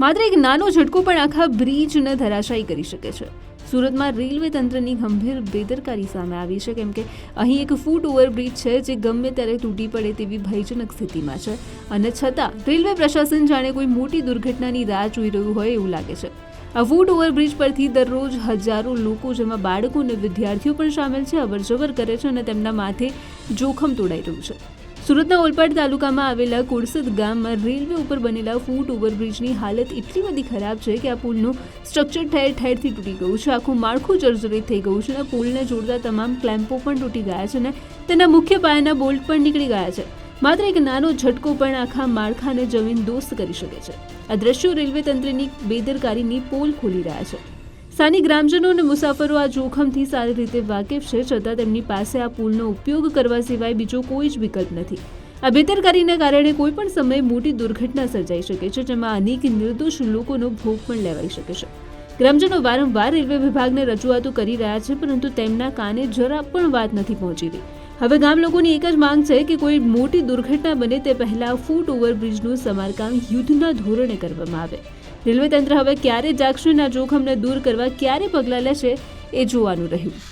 માત્ર એક નાનો ઝટકો પણ આખા બ્રિજને ધરાશાયી કરી શકે છે. સુરતમાં રેલવે તંત્રની ગંભીર બેદરકારી સામે આવી છે, કેમ કે અહીં એક ફૂટ ઓવરબ્રિજ છે જે ગમે ત્યારે તૂટી પડે તેવી ભયજનક સ્થિતિમાં છે. અને છતાં, રેલવે પ્રશાસન જાણે કોઈ મોટી દુર્ઘટનાની રાહ જોઈ રહ્યું હોય એવું લાગે છે. આ ફૂટ ઓવરબ્રિજ પરથી દરરોજ હજારો લોકો જેમાં બાળકો અને વિદ્યાર્થીઓ પણ સામેલ છે, અવરજવર કરે છે અને તેમના માથે જોખમ તોડાઈ રહ્યું છે. સુરતના ઓલપાડ તાલુકામાં આવેલા કુડસદ ગામમાં રેલવે ઉપર બનેલા ફૂટ ઓવરબ્રિજની હાલત એટલી બધી ખરાબ છે કે આ પુલનું સ્ટ્રક્ચર ઠેર ઠેરથી તૂટી ગયું છે. આખું માળખું જર્જરિત થઈ ગયું છે અને પુલને જોડતા તમામ ક્લેમ્પો પણ તૂટી ગયા છે અને તેના મુખ્ય પાયાના બોલ્ટ પણ નીકળી ગયા છે. માત્ર એક નાનો ઝટકો પણ આખા માળખાને જમીન દોસ્ત કરી શકે છે. આ દ્રશ્યો રેલવે તંત્રની બેદરકારીની પોલ ખોલી રહ્યા છે. સ્થાનિક ગ્રામજનો અને મુસાફરો આ જોખમથી સારી રીતે વાકેફ છે, છતાં તેમની પાસે આ પુલનો ઉપયોગ કરવા સિવાય બીજો કોઈ જ વિકલ્પ નથી. આ બેદરકારીના કારણે કોઈ પણ સમયે મોટી દુર્ઘટના સર્જાઈ શકે છે, જેમાં અનેક નિર્દોષ લોકોનો ભોગ પણ લેવાઈ શકે છે. ગ્રામજનો વારંવાર રેલવે વિભાગને રજૂઆતો કરી રહ્યા છે, પરંતુ તેમના કાને જરા પણ વાત નથી પહોંચી રહી. હવે ગામ લોકોની એક જ માંગ છે કે કોઈ મોટી દુર્ઘટના બને તે પહેલા ફૂટ ઓવરબ્રિજનું સમારકામ યુદ્ધના ધોરણે કરવામાં આવે. રેલવે તંત્ર હવે ક્યારે જાગશે અને જોખમને દૂર કરવા ક્યારે પગલાં લેશે એ જોવાનું રહ્યું.